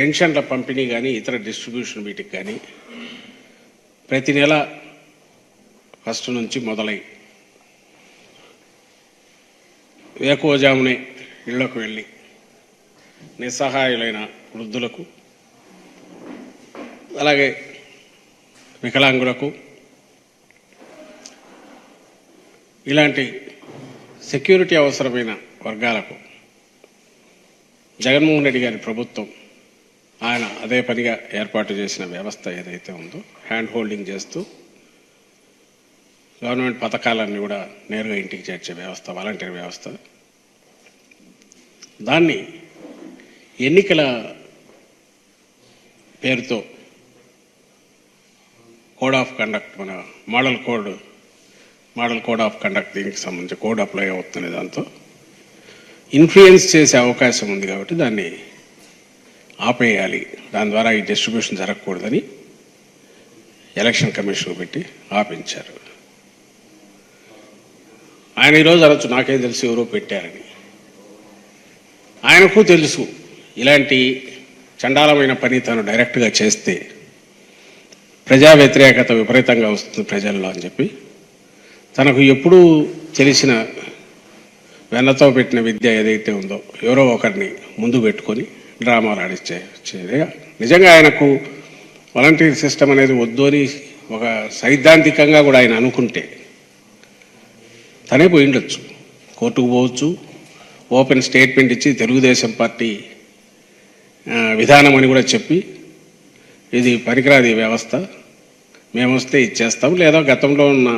పెన్షన్ల పంపిణీ కానీ ఇతర డిస్ట్రిబ్యూషన్ వీటికి కానీ ప్రతి నెల ఫస్ట్ నుంచి మొదలై వేకోజామునే ఇళ్ళకు వెళ్ళి నిస్సహాయులైన వృద్ధులకు అలాగే వికలాంగులకు ఇలాంటి సెక్యూరిటీ అవసరమైన వర్గాలకు జగన్మోహన్ రెడ్డి గారి ప్రభుత్వం ఆయన అదే పనిగా ఏర్పాటు చేసిన వ్యవస్థ ఏదైతే ఉందో హ్యాండ్ హోల్డింగ్ చేస్తూ గవర్నమెంట్ పథకాలన్నీ కూడా నేరుగా ఇంటికి చేర్చే వ్యవస్థ వాలంటీర్ వ్యవస్థ. దాన్ని ఎన్నికల పేరుతో కోడ్ ఆఫ్ కండక్ట్ మన model code model code of conduct దీనికి సంబంధించి కోడ్ అప్లై అవుతుంది దాంతో ఇన్ఫ్లుయెన్స్ చేసే అవకాశం ఉంది కాబట్టి దాన్ని ఆపేయాలి. దాని ద్వారా ఈ డిస్ట్రిబ్యూషన్ జరగకూడదని ఎలక్షన్ కమిషన్ పెట్టి ఆపించారు. ఆయన ఈరోజు అనొచ్చు నాకేం తెలుసు ఎవరో పెట్టారని. ఆయనకు తెలుసు ఇలాంటి చండాలమైన పని తను డైరెక్ట్గా చేస్తే ప్రజా వ్యతిరేకత విపరీతంగా వస్తుంది ప్రజల్లో అని చెప్పి. తనకు ఎప్పుడూ తెలిసిన వెన్నతో పెట్టిన విద్య ఏదైతే ఉందో ఎవరో ఒకరిని ముందు పెట్టుకొని డ్రామాలు ఆడిచ్చే నిజంగా ఆయనకు వాలంటీర్ సిస్టమ్ అనేది వద్దు అని ఒక సైద్ధాంతికంగా కూడా ఆయన అనుకుంటే తనే పోయి ఉండొచ్చు కోర్టుకు పోవచ్చు. ఓపెన్ స్టేట్మెంట్ ఇచ్చి తెలుగుదేశం పార్టీ విధానం అని కూడా చెప్పి ఇది పనికిరాది వ్యవస్థ. మేము వస్తే ఇచ్చేస్తాం లేదా గతంలో ఉన్న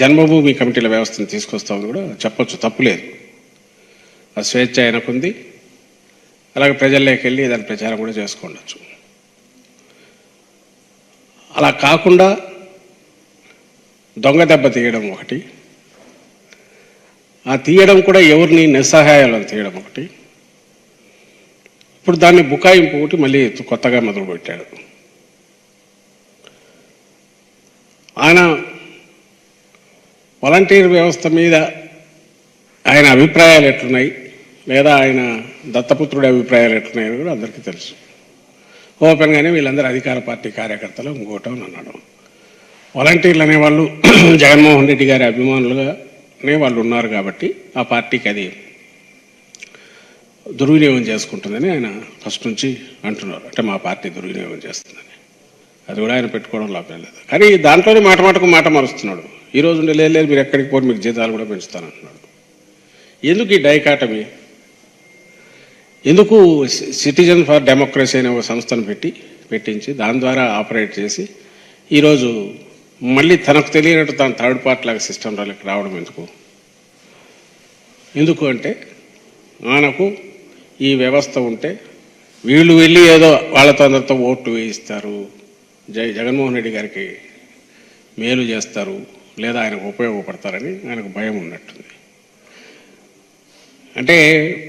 జన్మభూమి కమిటీల వ్యవస్థను తీసుకొస్తామని కూడా చెప్పొచ్చు. తప్పులేదు ఆ స్వేచ్ఛ ఆయనకుంది. అలాగే ప్రజల్లోకి వెళ్ళి దాని ప్రచారం కూడా చేసుకోవచ్చు అలా కాకుండా దొంగ దెబ్బ తీయడం ఒకటి ఆ తీయడం కూడా ఎవరిని నిస్సహాయాలను తీయడం ఒకటి. ఇప్పుడు దాన్ని బుకాయింపు ఒకటి మళ్ళీ కొత్తగా మొదలుపెట్టాడు. ఆయన వాలంటీర్ వ్యవస్థ మీద ఆయన అభిప్రాయాలు ఎట్లున్నాయి? లేదా ఆయన దత్తపుత్రుడి అభిప్రాయాలు ఎట్లున్నాయని కూడా అందరికీ తెలుసు. ఓపెన్గానే వీళ్ళందరూ అధికార పార్టీ కార్యకర్తలు ఇంకోటం అన్నాడు వాలంటీర్లు అనేవాళ్ళు జగన్మోహన్ రెడ్డి గారి అభిమానులుగానే వాళ్ళు ఉన్నారు కాబట్టి ఆ పార్టీకి అది దుర్వినియోగం చేసుకుంటుందని ఆయన ఫస్ట్ నుంచి అంటున్నారు. అంటే మా పార్టీ దుర్వినియోగం చేస్తుందని. అది కూడా ఆయన పెట్టుకోవడం లాభం లేదు. కానీ దాంట్లోనే మాట మాటకు మాట మారుస్తున్నాడు. ఈరోజు రోజు ఉండే లేదు లేదు మీరు ఎక్కడికి పోరు మీకు జీతాలు కూడా పెంచుతానంటున్నాడు. ఎందుకు ఈ డైకాటమీ? ఎందుకు సిటిజన్ ఫర్ డెమోక్రసీ అనే ఒక సంస్థను పెట్టి పెట్టించి దాని ద్వారా ఆపరేట్ చేసి ఈరోజు మళ్ళీ తనకు తెలియనట్టు తన థర్డ్ పార్టీ లాగా సిస్టమ్ రావడం ఎందుకు? ఎందుకు అంటే మనకు ఈ వ్యవస్థ ఉంటే వీళ్ళు వెళ్ళి ఏదో వాళ్ళతో అందరితో ఓట్లు వేయిస్తారు. జై జగన్మోహన్ రెడ్డి గారికి మేలు చేస్తారు. లేదా ఆయనకు ఉపయోగపడతారని ఆయనకు భయం ఉన్నట్టుంది. అంటే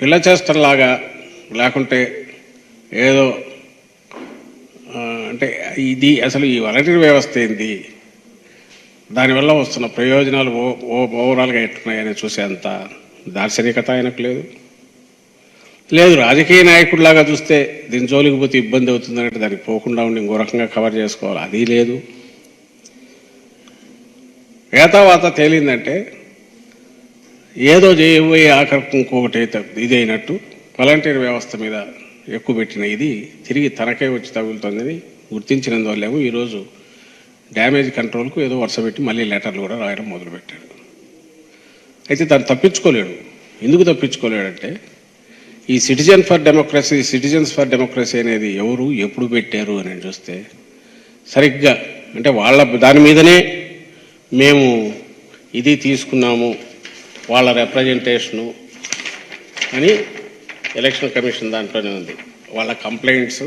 పిల్ల చేష్టలాగా లేకుంటే ఏదో అంటే ఇది అసలు ఈ వాలంటీర్ వ్యవస్థ ఏంది? దానివల్ల వస్తున్న ప్రయోజనాలు ఓ- ఓ- ఓవరాల్గా ఎట్టున్నాయని చూసేంత దార్శనికత ఆయనకు లేదు. లేదు రాజకీయ నాయకుడిలాగా చూస్తే దీని జోలికి పోతే ఇబ్బంది అవుతుందంటే దానికి పోకుండా ఉండి ఇంకో రకంగా కవర్ చేసుకోవాలి. అది లేదు. ఏతావాత తేలిందంటే ఏదో చేయబోయే ఆఖరికి ఇంకొకటి అయితే ఇది అయినట్టు వాలంటీర్ వ్యవస్థ మీద ఎక్కువ పెట్టిన ఇది తిరిగి తనకే వచ్చి తగులుతుందని గుర్తించినందువల్లేమో ఈరోజు డ్యామేజ్ కంట్రోల్కు ఏదో వరుస పెట్టి మళ్ళీ లెటర్లు కూడా రాయడం మొదలుపెట్టాడు. అయితే తను తప్పించుకోలేడు. ఎందుకు తప్పించుకోలేడంటే ఈ citizen for democracy citizens for democracy అనేది ఎవరు ఎప్పుడు పెట్టారు అని చూస్తే సరిగ్గా అంటే వాళ్ళ దాని మీదనే మేము ఇది తీసుకున్నాము వాళ్ళ రిప్రజెంటేషను అని ఎలక్షన్ కమిషన్ దాంట్లోనే ఉంది. వాళ్ళ కంప్లైంట్స్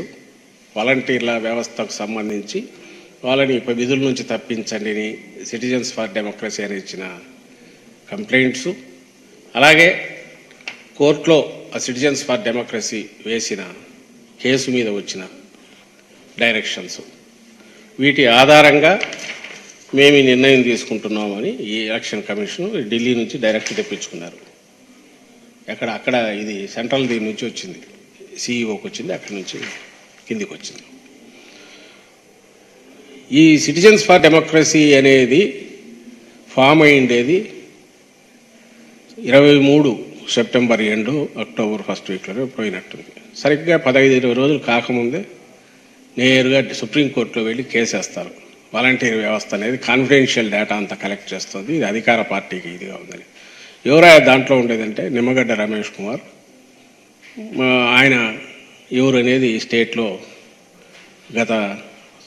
వాలంటీర్ల వ్యవస్థకు సంబంధించి వాళ్ళని ఇప్పుడు విధుల నుంచి తప్పించండి అని సిటిజన్స్ ఫర్ డెమోక్రసీ అని ఇచ్చిన కంప్లైంట్స్. అలాగే కోర్టులో ఆ సిటిజన్స్ ఫర్ డెమోక్రసీ వేసిన కేసు మీద వచ్చిన డైరెక్షన్స్ వీటి ఆధారంగా మేము ఈ నిర్ణయం తీసుకుంటున్నామని ఈ ఎలక్షన్ కమిషన్ ఢిల్లీ నుంచి డైరెక్ట్ తెప్పించుకున్నారు. ఎక్కడ అక్కడ ఇది సెంట్రల్ దీని నుంచి వచ్చింది. సీఈఓకి వచ్చింది అక్కడి నుంచి కిందికి వచ్చింది. ఈ సిటిజన్స్ ఫర్ డెమోక్రసీ అనేది ఫామ్ అయిండేది ఇరవై మూడు సెప్టెంబర్ ఎండు అక్టోబర్ ఫస్ట్ వీక్లో పోయినట్టుంది. సరిగ్గా పదహైదు ఇరవై రోజులు కాకముందే నేరుగా సుప్రీంకోర్టులో వెళ్ళి కేసేస్తారు. వాలంటీర్ వ్యవస్థ అనేది కాన్ఫిడెన్షియల్ డేటా అంతా కలెక్ట్ చేస్తుంది. ఇది అధికార పార్టీకి ఇదిగా ఉందని. ఎవరా దాంట్లో ఉండేదంటే నిమ్మగడ్డ రమేష్ కుమార్. ఆయన ఎవరు అనేది స్టేట్లో గత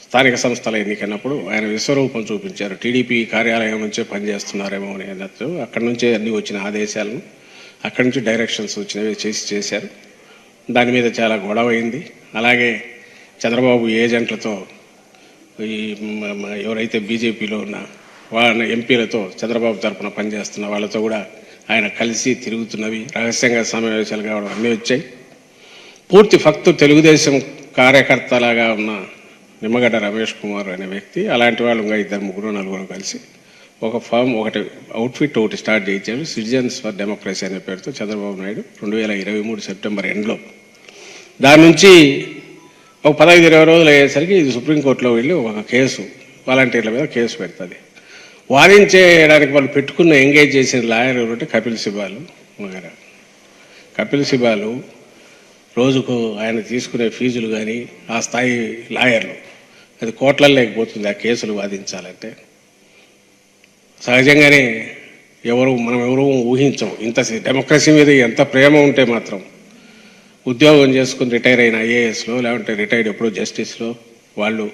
స్థానిక సంస్థల ఎన్నికైనప్పుడు ఆయన విశ్వరూపం చూపించారు. టీడీపీ కార్యాలయం నుంచే పనిచేస్తున్నారేమో అని అన్నట్టు అక్కడి నుంచే అన్ని వచ్చిన ఆదేశాలను అక్కడి నుంచి డైరెక్షన్స్ వచ్చినవి చేసి చేశారు. దాని మీద చాలా గొడవ అయింది. అలాగే చంద్రబాబు ఏజెంట్లతో ఈ ఎవరైతే బీజేపీలో ఉన్న వాళ్ళ ఎంపీలతో చంద్రబాబు తరఫున పనిచేస్తున్న వాళ్ళతో కూడా ఆయన కలిసి తిరుగుతున్నవి. రహస్యంగా సమావేశాలు కావడం అన్నీ వచ్చాయి. పూర్తి ఫక్తు తెలుగుదేశం కార్యకర్తలాగా ఉన్న నిమ్మగడ్డ రమేష్ కుమార్ అనే వ్యక్తి అలాంటి వాళ్ళు ఇంకా ఇద్దరు ముగ్గురు నలుగురు కలిసి ఒక ఫామ్ ఒకటి అవుట్ఫిట్ ఒకటి స్టార్ట్ చేయించారు. సిటిజన్స్ ఫర్ డెమోక్రసీ అనే పేరుతో చంద్రబాబు నాయుడు రెండు వేల ఇరవై మూడు సెప్టెంబర్ ఎండ్లో. దాని నుంచి ఒక పదహైదు ఇరవై రోజులు అయ్యేసరికి ఇది సుప్రీంకోర్టులో వెళ్ళి ఒక కేసు వాలంటీర్ల మీద కేసు పెడుతుంది. వాదించేయడానికి వాళ్ళు పెట్టుకున్న ఎంగేజ్ చేసిన లాయర్ ఎవరంటే కపిల్ సిబాలు వగైరా కపిల్ సిబాలు రోజుకు ఆయన తీసుకునే ఫీజులు కానీ ఆ స్థాయి లాయర్లు అది కోట్లలో లేకపోతుంది ఆ కేసులు వాదించాలంటే. సహజంగానే ఎవరు మనం ఎవరు ఊహించం. ఇంత డెమోక్రసీ మీద ఎంత ప్రేమ ఉంటే మాత్రం ఉద్యోగం చేసుకుని రిటైర్ అయిన ఐఏఎస్లో లేకుంటే రిటైర్డ్ ఎప్పుడో జస్టిస్లో వాళ్ళు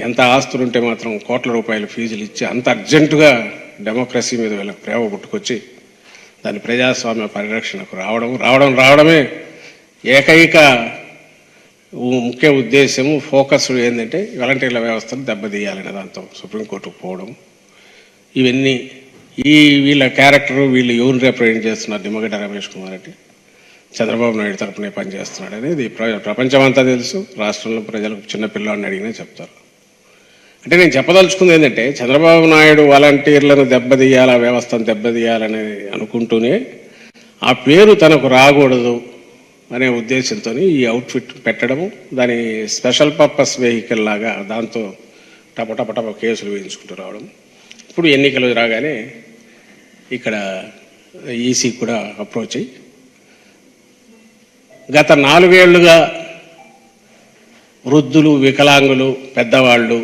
ఎంత ఆస్తులు ఉంటే మాత్రం కోట్ల రూపాయల ఫీజులు ఇచ్చి అంత అర్జెంటుగా డెమోక్రసీ మీద వీళ్ళకి ప్రేమ పుట్టుకొచ్చి దాని ప్రజాస్వామ్య పరిరక్షణకు రావడం రావడం రావడమే ఏకైక ముఖ్య ఉద్దేశము ఫోకస్ ఏంటంటే వాలంటీర్ల వ్యవస్థను దెబ్బతీయాలనే దాంతో సుప్రీంకోర్టుకు పోవడం. ఇవన్నీ ఈ వీళ్ళ క్యారెక్టర్ వీళ్ళు ఎవరు రిప్రజెంట్ చేస్తున్నారు? నిమ్మగడ్డ రమేష్ కుమార్ అంటే చంద్రబాబు నాయుడు తరపునే పనిచేస్తున్నాడు అనేది ప్ర- ప్రపంచమంతా తెలుసు. రాష్ట్రంలో ప్రజలకు చిన్న పిల్లాడిని అడిగినా చెప్తారు. అంటే నేను చెప్పదలుచుకుంది ఏంటంటే చంద్రబాబు నాయుడు వాలంటీర్లను దెబ్బతీయాలా వ్యవస్థను దెబ్బతీయాలని అనుకుంటూనే ఆ పేరు తనకు రాకూడదు అనే ఉద్దేశంతో ఈ అవుట్ఫిట్ పెట్టడము దాని స్పెషల్ పర్పస్ వెహికల్ లాగా దాంతో టప టప టప కేసులు వేయించుకుంటూ రావడం. ఇప్పుడు ఎన్నికలు రాగానే ఇక్కడ ఈసీ కూడా అప్రోచ్ అయ్యి గత నాలుగేళ్ళుగా వృద్ధులు వికలాంగులు పెద్దవాళ్ళు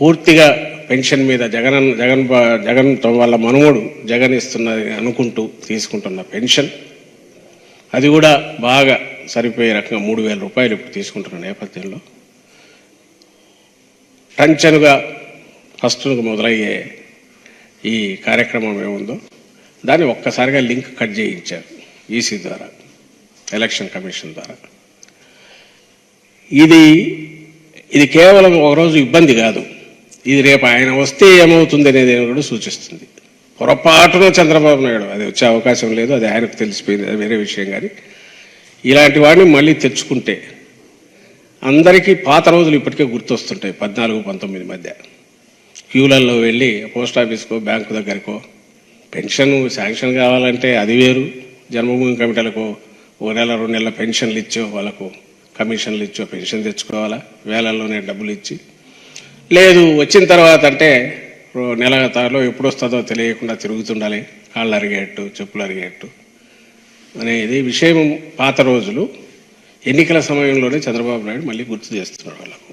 పూర్తిగా పెన్షన్ మీద జగన్ జగన్ జగన్ వాళ్ళ మనుమడు జగన్ ఇస్తున్నది అనుకుంటూ తీసుకుంటున్న పెన్షన్ అది కూడా బాగా సరిపోయే రకంగా మూడు వేల రూపాయలు ఇప్పుడు తీసుకుంటున్న నేపథ్యంలో. టంచనుగా ఫస్ట్ మొదలయ్యే ఈ కార్యక్రమం ఏముందో దాన్ని ఒక్కసారిగా లింక్ కట్ చేయించారు ఈసీ ద్వారా ఎలక్షన్ కమిషన్ ద్వారా. ఇది ఇది కేవలం ఒకరోజు ఇబ్బంది కాదు. ఇది రేపు ఆయన వస్తే ఏమవుతుంది అనేది కూడా సూచిస్తుంది. పొరపాటున చంద్రబాబు నాయుడు అది వచ్చే అవకాశం లేదు అది ఆయనకు తెలిసిపోయింది అది వేరే విషయం కానీ. ఇలాంటి వాడిని మళ్ళీ తెచ్చుకుంటే అందరికీ పాత రోజులు ఇప్పటికే గుర్తొస్తుంటాయి పద్నాలుగు పంతొమ్మిది మధ్య. క్యూలలో వెళ్ళి పోస్ట్ ఆఫీస్కో బ్యాంకు దగ్గరకో పెన్షన్ శాంక్షన్ కావాలంటే అది వేరు. జన్మభూమి కమిటీలకు ఓ నెల రెండు నెలల పెన్షన్లు ఇచ్చో వాళ్ళకు కమిషన్లు ఇచ్చో పెన్షన్ తెచ్చుకోవాలా? వేలల్లోనే డబ్బులు ఇచ్చి లేదు వచ్చిన తర్వాత అంటే నెల తాలో ఎప్పుడు వస్తుందో తెలియకుండా తిరుగుతుండాలి. కాళ్ళు అరిగేట్టు చెప్పులు అరిగేట్టు అనేది విషయం పాత రోజులు. ఎన్నికల సమయంలోనే చంద్రబాబు నాయుడు మళ్ళీ గుర్తు చేస్తున్నారు వాళ్ళకు.